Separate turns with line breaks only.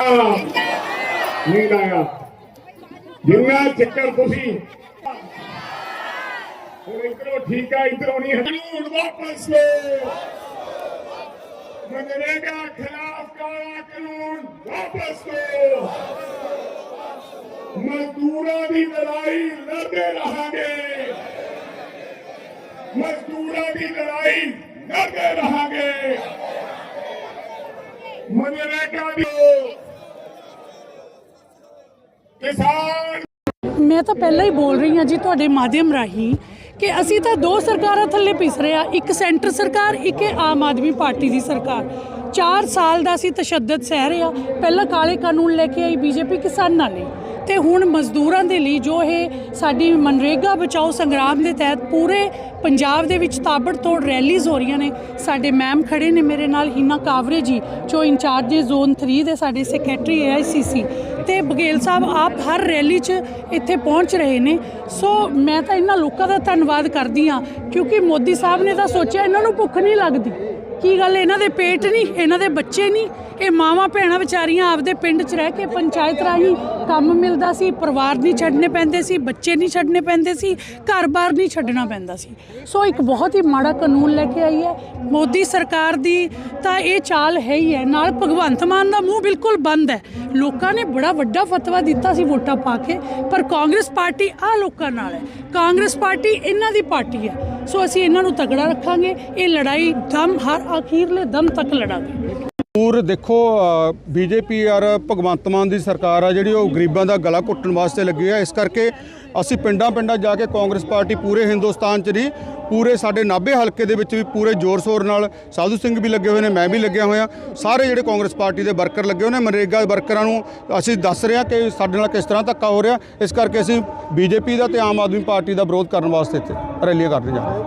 ਨਹੀਂ ਲਾਇਆ ਜਿੰਨਾ ਚੱਕਰ ਤੁਸੀਂ ਹੁਣ ਇਧਰੋਂ ਠੀਕ ਆ ਇਧਰੋਂ ਨਹੀਂ ਕਾਨੂੰਨ ਵਾਪਸ ਲਓ ਮਨਰੇਗਾ ਖਿਲਾਫ ਕਾਲਾ ਕਾਨੂੰਨ ਵਾਪਸ ਲਓ ਮਜ਼ਦੂਰਾਂ ਦੀ ਲੜਾਈ ਲੜਦੇ ਰਹਾਂਗੇ ਮਜ਼ਦੂਰਾਂ ਦੀ ਲੜਾਈ ਲੜਦੇ ਰਹਾਂਗੇ ਮਨਰੇਗਾ ਦੀ ਕਿਸਾਨ
ਮੈਂ ਤਾਂ ਪਹਿਲਾਂ ਹੀ ਬੋਲ ਰਹੀ ਹਾਂ ਜੀ ਤੁਹਾਡੇ ਮਾਧਿਅਮ ਰਾਹੀਂ ਕਿ ਅਸੀਂ ਤਾਂ ਦੋ ਸਰਕਾਰਾਂ ਥੱਲੇ ਪਿਸ ਰਹੇ ਆ ਇੱਕ ਸੈਂਟਰ ਸਰਕਾਰ, ਇੱਕ ਆਮ ਆਦਮੀ ਪਾਰਟੀ ਦੀ ਸਰਕਾਰ। 4 ਸਾਲ ਦਾ ਅਸੀਂ ਤਸ਼ੱਦਦ ਸਹਿ ਰਹੇ ਆ ਪਹਿਲਾਂ ਕਾਲੇ ਕਾਨੂੰਨ ਲੈ ਕੇ ਆਈ ਬੀਜੇਪੀ ਕਿਸਾਨਾਂ ਲਈ ਤੇ ਹੁਣ ਮਜ਼ਦੂਰਾਂ ਦੇ ਲਈ ਜੋ ਇਹ ਸਾਡੀ ਮਨਰੇਗਾ ਬਚਾਓ ਸੰਗਰਾਮ ਦੇ ਤਹਿਤ ਪੂਰੇ ਪੰਜਾਬ ਦੇ ਵਿੱਚ ਤਾਬੜ ਤੋੜ ਰੈਲੀਜ਼ ਹੋ ਰਹੀਆਂ ਨੇ। ਸਾਡੇ ਮੈਮ ਖੜੇ ਨੇ ਮੇਰੇ ਨਾਲ, ਹੀਨਾ ਕਾਵਰੇ ਜੀ, ਜੋ ਇੰਚਾਰਜ ਨੇ ਜ਼ੋਨ 3 ਦੇ ਸਾਡੇ ਸੈਕਟਰੀ ਏਆਈਸੀਸੀ ਤੇ ਬਗੇਲ ਸਾਹਿਬ, ਆਪ ਹਰ ਰੈਲੀ 'ਚ ਇੱਥੇ ਪਹੁੰਚ ਰਹੇ ਨੇ। ਸੋ ਮੈਂ ਤਾਂ ਇਹਨਾਂ ਲੋਕਾਂ ਦਾ ਧੰਨਵਾਦ ਕਰਦੀ ਆ ਕਿਉਂਕਿ ਮੋਦੀ ਸਾਹਿਬ ਨੇ ਤਾਂ ਸੋਚਿਆ ਇਹਨਾਂ ਨੂੰ ਭੁੱਖ ਨਹੀਂ ਲੱਗਦੀ। ਕੀ ਗੱਲ, ਇਹਨਾਂ ਦੇ ਪੇਟ ਨਹੀਂ, ਇਹਨਾਂ ਦੇ ਬੱਚੇ ਨਹੀਂ? ਇਹ ਮਾਵਾਂ ਭੈਣਾਂ ਵਿਚਾਰੀਆਂ ਆਪਦੇ ਪਿੰਡ 'ਚ ਰਹਿ ਕੇ ਪੰਚਾਇਤ ਰਾਹੀਂ ਕੰਮ ਮਿਲਦਾ ਸੀ, ਪਰਿਵਾਰ ਨਹੀਂ ਛੱਡਣੇ ਪੈਂਦੇ ਸੀ, ਬੱਚੇ ਨਹੀਂ ਛੱਡਣੇ ਪੈਂਦੇ ਸੀ, ਘਰ-ਬਾਰ ਨਹੀਂ ਛੱਡਣਾ ਪੈਂਦਾ ਸੀ। ਸੋ ਇੱਕ ਬਹੁਤ ਹੀ ਮਾੜਾ ਕਾਨੂੰਨ ਲੈ ਕੇ ਆਈ ਹੈ। ਮੋਦੀ ਸਰਕਾਰ ਦੀ ਤਾਂ ਇਹ ਚਾਲ ਹੈ ਹੀ ਹੈ। ਨਾਲ ਭਗਵੰਤ ਮਾਨ ਦਾ ਮੂੰਹ ਬਿਲਕੁਲ ਬੰਦ ਹੈ। ਲੋਕਾਂ ਨੇ ਬੜਾ ਵੱਡਾ ਫਤਵਾ ਦਿੱਤਾ ਸੀ ਵੋਟਾਂ ਪਾ ਕੇ, ਪਰ ਕਾਂਗਰਸ ਪਾਰਟੀ ਆ ਲੋਕਾਂ ਨਾਲ ਹੈ। ਕਾਂਗਰਸ ਪਾਰਟੀ ਇਹਨਾਂ ਦੀ ਪਾਰਟੀ ਹੈ। ਸੋ ਅਸੀਂ ਇਹਨਾਂ ਨੂੰ ਤਗੜਾ ਰੱਖਾਂਗੇ ਇਹ ਲੜਾਈ ਦਮ ਹਰ ਅਖੀਰਲੇ ਦਮ ਤੱਕ ਲੜਾਂਗੇ।
ਪੂਰ ਦੇਖੋ ਬੀਜੇਪੀ ਔਰ ਭਗਵੰਤ ਮਾਨ ਦੀ ਸਰਕਾਰ ਆ ਜਿਹੜੀ, ਉਹ ਗਰੀਬਾਂ ਦਾ ਗਲਾ ਘੁੱਟਣ ਵਾਸਤੇ ਲੱਗੀ ਆ। ਇਸ ਕਰਕੇ ਅਸੀਂ ਪਿੰਡਾਂ ਪਿੰਡਾਂ ਜਾ ਕੇ ਕਾਂਗਰਸ ਪਾਰਟੀ ਪੂਰੇ ਹਿੰਦੁਸਤਾਨ 'ਚ ਨਹੀਂ, ਪੂਰੇ ਸਾਡੇ ਨਾਭੇ ਹਲਕੇ ਦੇ ਵਿੱਚ ਵੀ ਪੂਰੇ ਜ਼ੋਰ ਸ਼ੋਰ ਨਾਲ ਸਾਧੂ ਸਿੰਘ ਵੀ ਲੱਗੇ ਹੋਏ ਨੇ, ਮੈਂ ਵੀ ਲੱਗਿਆ ਹੋਇਆ। ਸਾਰੇ ਜਿਹੜੇ ਕਾਂਗਰਸ ਪਾਰਟੀ ਦੇ ਵਰਕਰ ਲੱਗੇ ਹੋਏ ਨੇ, ਮਨਰੇਗਾ ਵਰਕਰਾਂ ਨੂੰ ਅਸੀਂ ਦੱਸ ਰਹੇ ਹਾਂ ਕਿ ਸਾਡੇ ਨਾਲ ਕਿਸ ਤਰ੍ਹਾਂ ਧੱਕਾ ਹੋ ਰਿਹਾ। ਇਸ ਕਰਕੇ ਅਸੀਂ ਬੀਜੇਪੀ ਦਾ ਤੇ ਆਮ ਆਦਮੀ ਪਾਰਟੀ ਦਾ ਵਿਰੋਧ ਕਰਨ ਵਾਸਤੇ ਇੱਥੇ ਰੈਲੀਆਂ ਕਰ ਰਹੇ ਹਾਂ।